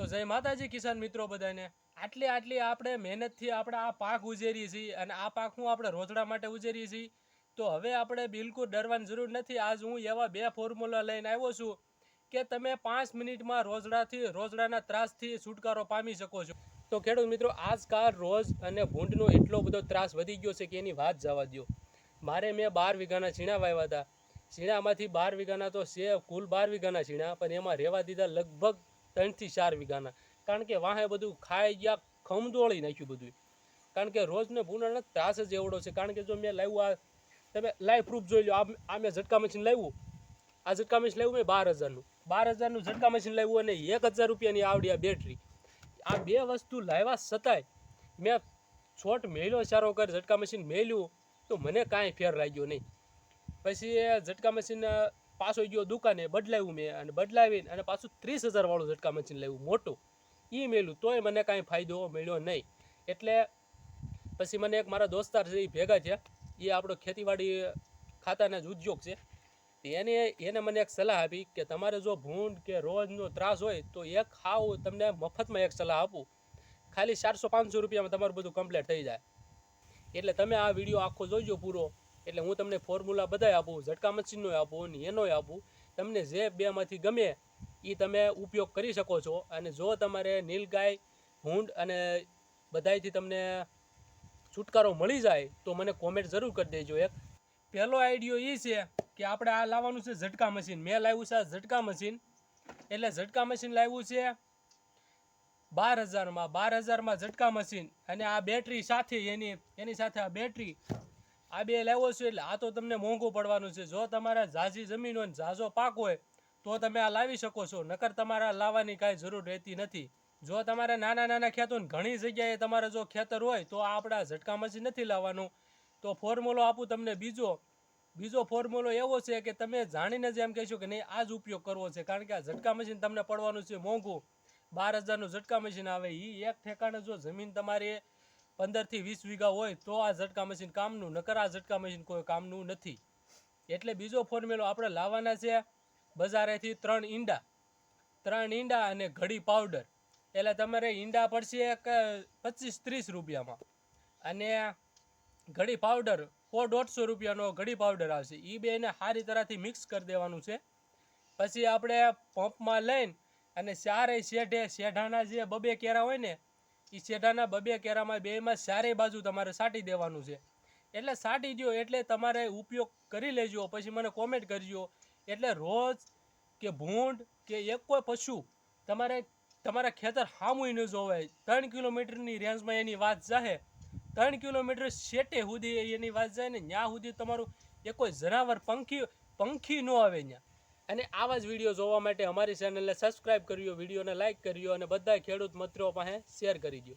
તો જય માતાજી કિસાન મિત્રો બધાને. આટલી આટલી આપણે મહેનતથી આપણે આ પાક ઉજેરીએ છીએ અને આ પાકનું આપણે રોજડા માટે ઉજેરીએ છીએ. તો હવે આપણે બિલકુલ ડરવાની જરૂર નથી. આજ હું એવા બે ફોર્મ્યુલા લઈને આવ્યો છું કે તમે પાંચ મિનિટમાં રોજડાથી, રોજડાના ત્રાસથી છુટકારો પામી શકો છો. તો ખેડૂત મિત્રો, આજકાલ રોજ અને ભૂંડનો એટલો બધો ત્રાસ વધી ગયો છે કે એની વાત જવા દો મારે મેં બાર વીઘાના છીણા વાવ્યા હતા. છીણામાંથી બાર વીઘાના તો સેવ, કુલ બાર વીઘાના છીણા પણ એમાં રહેવા દીધા લગભગ ત્રણથી ચાર વીઘાના. કારણ કે વાહે બધું ખાઈ ગયા, ખમદોળી નાખ્યું બધું. કારણ કે રોજને ભૂંડનો ત્રાસ જ એવડો છે. કારણ કે જો મેં લાવ્યું આ, તમે લાઈવ પ્રૂફ જોઈ લો. આ મેં ઝટકા મશીન લાવ્યું. આ ઝટકા મશીન લાવ્યું મેં બાર હજારનું. બાર હજારનું ઝટકા મશીન લાવ્યું અને એક હજાર રૂપિયાની આવડી આ બેટરી આ બે વસ્તુ લાવ્યા છતાંય મેં છોટ મેલ્યો સારો કર, ઝટકા મશીન મેલ્યું તો મને કાંઈ ફેર લાગ્યો નહીં. પછી ઝટકા મશીન પાછો ગયો દુકાને બદલાવ્યું મેં અને બદલાવીને અને પાછું ત્રીસ હજારવાળું ઝટકા મશીન લેવું મોટું. એ મેલું, તોય મને કાંઈ ફાયદો મળ્યો નહીં. એટલે પછી મને એક મારા દોસ્તાર છે એ ભેગા છે. એ આપણો ખેતીવાડી ખાતાના જ ઉદ્યોગ છે. એને એને મને એક સલાહ આપી કે તમારે જો ભૂંડ કે રોજનો ત્રાસ હોય તો એક ખાવ તમને મફતમાં એક સલાહ આપું. ખાલી ચારસો પાંચસો રૂપિયામાં તમારું બધું કમ્પ્લીટ થઈ જાય. એટલે તમે આ વીડિયો આખો જોઈજો પૂરો. એટલે હું તમને ફોર્મ્યુલા બધાય આપું, ઝટકા મશીનનો આપું ને આપું. તમને જે બેમાંથી ગમે એ તમે ઉપયોગ કરી શકો છો. અને જો તમારે નીલગાય હુંડ અને બધાયથી તમને છુટકારો મળી જાય, તો મને કોમેન્ટ જરૂર કરી દેજો એક. પહેલો આઈડિયો એ છે કે આપણે આ લાવવાનું છે ઝટકા મશીન. મેં લાવ્યું છે આ ઝટકા મશીન. એટલે ઝટકા મશીન લાવ્યું છે બાર હજારમાં. બાર હજારમાં ઝટકા મશીન. અને આ બેટરી સાથે એની એની સાથે આ બેટરી આ બે લાવ્યો છું એટલે આ તો તમને મોંઘું પડવાનું છે. જો તમારે ઝાઝી જમીન હોય ઝાઝો પાક હોય, તો તમે આ લાવી શકો છો. નકર તમારે લાવવાની કાંઈ જરૂર રહેતી નથી. જો તમારે નાના નાના ખેતર ઘણી જગ્યાએ તમારે જો ખેતર હોય, તો આ આપણા ઝટકા મશીન નથી લાવવાનું. તો ફોર્મ્યુલો આપું તમને બીજો. બીજો ફોર્મ્યુલો એવો છે કે તમે જાણીને જ એમ કહેશો કે નહીં, આ જ ઉપયોગ કરવો છે. કારણ કે આ ઝટકા મશીન તમને પડવાનું છે મોંઘું. બાર હજારનું ઝટકા મશીન આવે. એ એક ઠેકાણે જો જમીન તમારી પંદરથી વીસ વીઘા હોય તો આ ઝટકા મશીન કામનું, નકર આ ઝટકા મશીન કોઈ કામનું નથી. એટલે બીજો ફોર્મ્યુલો આપણે લાવવાના છે બજારેથી ત્રણ ઈંડા. ત્રણ ઈંડા અને ઘડી પાવડર એટલે તમારે ઈંડા પડશે એક પચીસ ત્રીસ રૂપિયામાં. અને ઘડી પાવડર સો દોઢસો રૂપિયાનો ઘડી પાવડર આવશે. એ બેને સારી તરહથી મિક્સ કરી દેવાનું છે. પછી આપણે પંપમાં લઈને અને ચારે શેઢે, શેઢાના જે બબે કેરા હોય ને એ શેઢાના બબે કેરામાં બેમાં ચારેય બાજુ તમારે સાટી દેવાનું છે. એટલે સાટી દો એટલે તમારે ઉપયોગ કરી લેજો, પછી મને કોમેન્ટ કરજો. એટલે રોજ કે ભૂંડ કે એક કોઈ પશુ તમારે તમારા ખેતર હામુય ન જોવાય. ત્રણ કિલોમીટરની રેન્જમાં એની વાત જાહે. ત્રણ કિલોમીટર શેટે સુધી એની વાત જાય ને ત્યાં સુધી તમારું એ કોઈ જનાવર પંખી પંખી ન આવે ત્યાં અને આવા જ વીડિયો જોવા માટે અમારી ચેનલને સબસ્ક્રાઇબ કર્યો, વિડીયોને લાઇક કર્યો અને બધા ખેડૂત મિત્રો પાસે શેર કરી દો